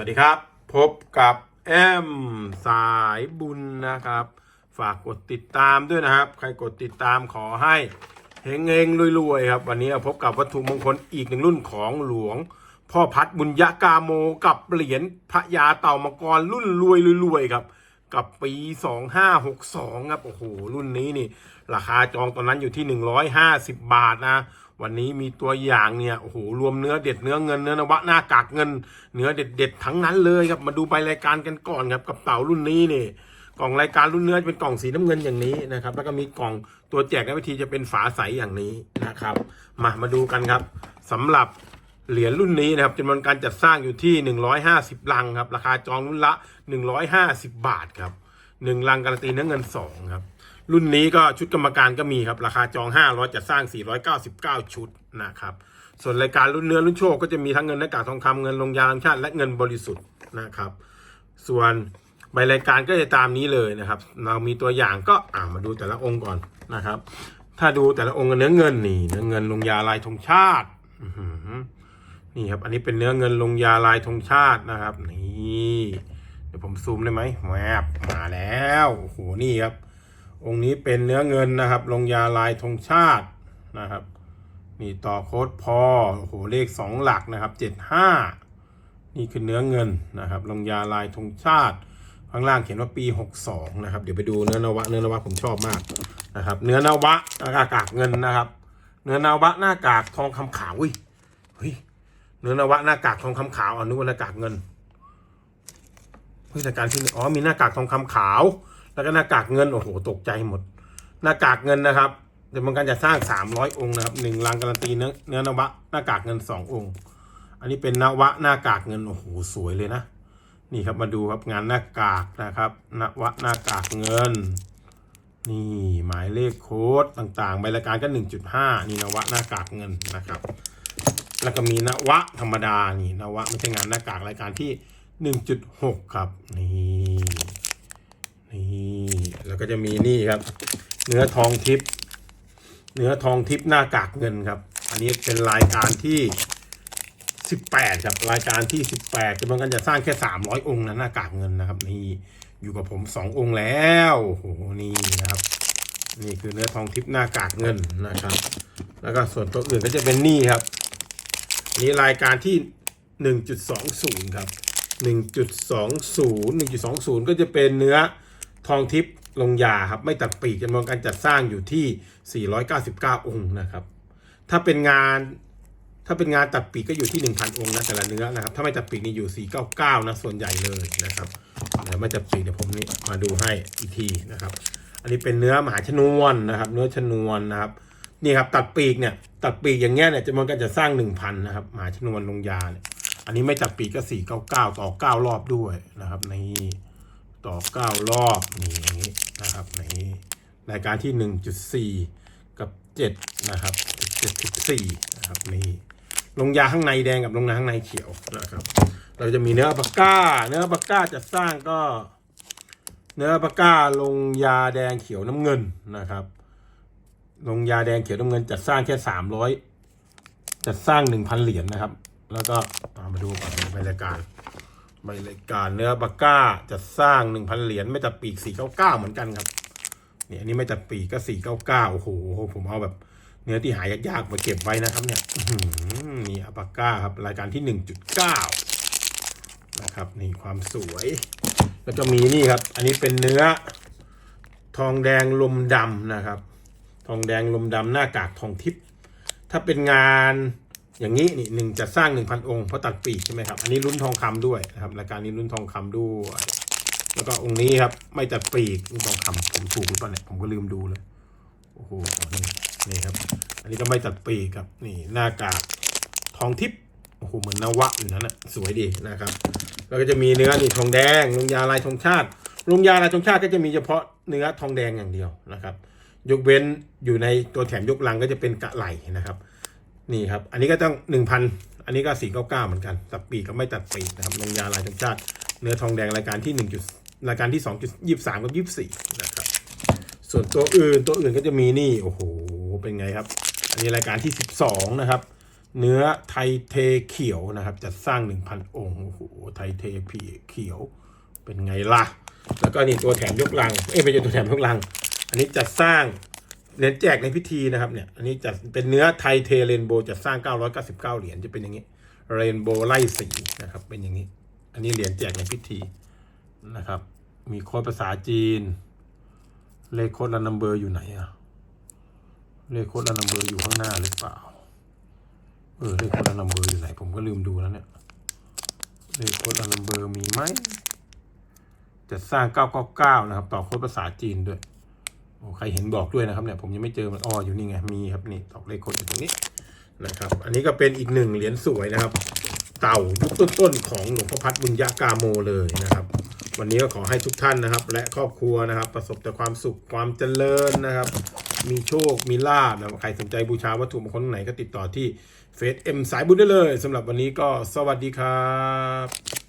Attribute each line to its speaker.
Speaker 1: วัสดีครับ พบกับแอมสายบุญนะครับ ฝากกดติดตามด้วยนะครับ ใครกดติดตามขอให้เฮงเฮงรวยๆครับ วันนี้พบกับวัตถุมงคลอีกหนึ่งรุ่นของหลวง พ่อพัดบุญยะกาโมกับเหรียญพระยาเต่ามังกรรุ่นรวยรวยๆครับ กับปี 2562 ครับ โอ้โห รุ่นนี้นี่ ราคาจองตอนนั้นอยู่ที่ 150 บาทนะ วันนี้มีตัวอย่างเนี่ยโอ้โหรวมเนื้อเด็ดเนื้อเงินเนื้อนวะหน้ากากเงิน เนื้อเด็ดเด็ดทั้งนั้นเลยครับมาดูใบรายการกันก่อนครับกับเต่ารุ่นนี้นี่กล่องรายการรุ่นเนื้อจะเป็นกล่องสีน้ำเงินอย่างนี้นะครับ แล้วก็มีกล่องตัวแจกในวิธีจะเป็นฝาใสอย่างนี้นะครับ มามาดูกันครับสำหรับเหรียญรุ่นนี้นะครับจำนวนการจัดสร้างอยู่ที่ 150 ลังครับ ราคาจองรุ่นละ 150 บาทครับ1ลังการันตีเนื้อเงิน2ครับ รุ่นนี้ก็ชุดกรรมการก็มีครับ ราคาจอง 500จัดสร้าง 499 ชุดนะครับ ส่วนรายการรุ่นเนื้อรุ่นโชคก็จะมีทั้งเงินหน้ากากทองคำเงินลงยาลังชาติและเงินบริสุทธิ์นะครับ ส่วนใบรายการก็จะตามนี้เลยนะครับ เรามีตัวอย่างก็อ่ามาดูแต่ละองค์ก่อนนะครับ ถ้าดูแต่ละองค์เนื้อเงินนี่เนื้อเงินลงยาลายธงชาติอนี่ครับ อันนี้เป็นเนื้อเงินลงยาลายธงชาตินะครับ นี่ เดี๋ยวผมซูมได้ไหมแวบมาแล้วโอ้โหนี่ครับ องค์นี้เป็นเนื้อเงินนะครับ ลงยาลายธงชาตินะครับ นี่ต่อโค้ดพอโอ้โหเลขสองหลักนะครับเจ็ดห้านี่คือเนื้อเงินนะครับ ลงยาลายธงชาติ ข้างล่างเขียนว่าปี 62 นะครับ เดี๋ยวไปดูเนื้อนวะ เนื้อนวะผมชอบมากนะครับ เนื้อนวะหน้ากากเงินนะครับ เนื้อนวะหน้ากากทองคำขาวอุ้ยเฮ้ย เนื้อนวะหน้ากากทองคำขาวอะนึกว่าหน้ากากเงินเฮ้ยรายการที่อ๋อมีหน้ากากทองคำขาว แล้วก็หน้ากากเงินโอ้โหตกใจหมด หน้ากากเงินนะครับเดี๋ยวมันการจะสร้าง 300 องค์นะครับหนึ่งลังการันตีเนื้อเนื้อนวะหน้ากากเงิน 2 องค์ อันนี้เป็นนวะหน้ากากเงินโอ้โหสวยเลยนะ นี่ครับมาดูครับงานหน้ากากนะครับนวะหน้ากากเงิน นี่หมายเลขโค้ดต่างๆ ใบรายการก็ 1.5 นี่นวะหน้ากากเงินนะครับ แล้วก็มีนวะธรรมดานี่นวะไม่ใช่งานหน้ากากรายการที่ 1.6 ครับนี่ นี่แล้วก็จะมีนี่ครับ เนื้อทองทิพย์เนื้อทองทิพย์หน้ากากเงินครับ อันนี้เป็นรายการที่18ครับรายการที่18จำนวนการจะสร้างแค่300องค์นะหน้ากากเงินนะครับ นี่อยู่กับผม2องค์แล้วโอ้โหนี่นะครับ นี่คือเนื้อทองทิพย์หน้ากากเงินนะครับ แล้วก็ส่วนตัวอื่นก็จะเป็นนี่ครับอันนี้รายการที่1.20ครับ1.20 1.20ก็จะเป็นเนื้อ ทองทิพย์ลงยาครับไม่ตัดปีกจำนวนการจัดสร้างอยู่ที่ 499 องค์นะครับ ถ้าเป็นงานถ้าเป็นงานตัดปีกก็อยู่ที่ 1,000 องค์นะแต่ละเนื้อนะครับ ถ้าไม่ตัดปีกนี่อยู่ 499 นะส่วนใหญ่เลยนะครับเดี๋ยวไม่ตัดปีกเดี๋ยวผมนี่มาดูให้อีกทีนะครับ อันนี้เป็นเนื้อมหาชนวนนะครับ เนื้อชนวนนะครับนี่ครับตัดปีกเนี่ยตัดปีกอย่างเงี้ยเนี่ยจำนวนการจะสร้าง 1,000 นะครับมหาชนวนลงยาเนี่ยอันนี้ไม่ตัดปีกก็ 499 ต่อ 9 รอบด้วยนะครับนี่ ต่อ 9 รอบนี้นะครับนี่รายการที่ 1.4 กับ 7 นะครับ74นะครับนี่ลงยาข้างในแดงกับลงยาข้างในเขียวนะครับ เราจะมีเนื้อปากก้า เนื้อปากก้าจะสร้างก็ เนื้อปากก้าลงยาแดงเขียวน้ำเงินนะครับ ลงยาแดงเขียวน้ำเงินจัดสร้างแค่สามร้อยจัดสร้างหนึ่งพันเหรียญนะครับ แล้วก็มาดูก่อนใบรายการ บรายการเนื้อปาก้าจัดสร้างหนึ่งพันเหรียญไม่ตัดปีกสี่เก้าเก้าเหมือนกันครับเนี่ยอันนี้ไม่ตัดปีกก็สี่เก้าเก้าโอ้โหผมเอาแบบเนื้อที่หายยากๆมาเก็บไว้นะครับ เนี่ยนี่อัปาก้าครับรายการที่หนึ่งจุดเก้านะครับนี่ความสวย แล้วก็มีนี่ครับ อันนี้เป็นเนื้อทองแดงลมดำนะครับ ทองแดงลมดำหน้ากากทองทิพย์ถ้าเป็นงาน อย่างนี้นี่หนึ่งจะสร้างหนึ่งพันองค์เพราะตัดปีกใช่ไหมครับอันนี้รุ่นทองคำด้วยนะครับรายการนี้รุ่นทองคำด้วยแล้วก็องค์นี้ครับ ไม่ตัดปีกรุ่นทองคำผมถูกหรือเปล่าเนี่ยผมก็ลืมดูเลยโอ้โหนี่นี่ครับ อันนี้ก็ไม่ตัดปีกครับนี่หน้ากากทองทิพย์โอ้โหเหมือนนวะอยู่นั้นนะสวยดีนะครับ แล้วก็จะมีเนื้อนี่ทองแดงลงยาลายธงชาติลงยาลายธงชาติก็จะมีเฉพาะเนื้อทองแดงอย่างเดียวนะครับ ยกเว้นอยู่ในตัวแถมยกลังก็จะเป็นกะไหลนะครับ นี่ครับ อันนี้ก็ต้องหนึ่งพันอันนี้ก็สี่เก้าเก้าเหมือนกันตัดปีกก็ไม่ตัดปีกนะครับลงยาลายธงชาติเนื้อทองแดงรายการที่หนึ่งจุดรายการที่สองจุดยี่สามกับยี่สี่นะครับ ส่วนตัวอื่นตัวอื่นก็จะมีนี่โอ้โหเป็นไงครับ อันนี้รายการที่12นะครับ เนื้อไทยเทเขียวนะครับจัดสร้างหนึ่งพันองค์โอ้โหไทยเทผีเขียวเป็นไงล่ะ แล้วก็นี่ตัวแถมยกลัง เอ้ยไม่ใช่ตัวแถมยกลัง อันนี้จัดสร้าง เหรียญแจกในพิธีนะครับเนี่ย อันนี้จัดเป็นเนื้อไทยเทเรนโบจัดสร้าง 999 เหรียญจะเป็นอย่างนี้ เรนโบไล่สีนะครับ เป็นอย่างนี้ อันนี้เหรียญแจกในพิธีนะครับ มีโค้ดภาษาจีน เลขโค้ดและนัมเบอร์อยู่ไหนอะเลขโค้ดและนัมเบอร์อยู่ข้างหน้าหรือเปล่า เออเลขโค้ดและนัมเบอร์อยู่ไหน ผมก็ลืมดูแล้วเนี่ย เลขโค้ดและนัมเบอร์มีไหม จะสร้าง 999 นะครับ ต่อโค้ดภาษาจีนด้วย ใครเห็นบอกด้วยนะครับเนี่ยผมยังไม่เจอมันอ้ออยู่นี่ไงมีครับนี่ตอกเลขโค้ดอยู่ตรงนี้นะครับ อันนี้ก็เป็นอีกหนึ่งเหรียญสวยนะครับ เต่ายุคต้นๆของหลวงพ่อพัดบุญญากาโมเลยนะครับ วันนี้ก็ขอให้ทุกท่านนะครับ และครอบครัวนะครับ ประสบแต่ความสุขความเจริญนะครับ มีโชคมีลาบนะใครสนใจบูชาวัตถุมงคลไหนก็ติดต่อที่เฟซเอ็มสายบุญได้เลยสำหรับวันนี้ก็สวัสดีครับ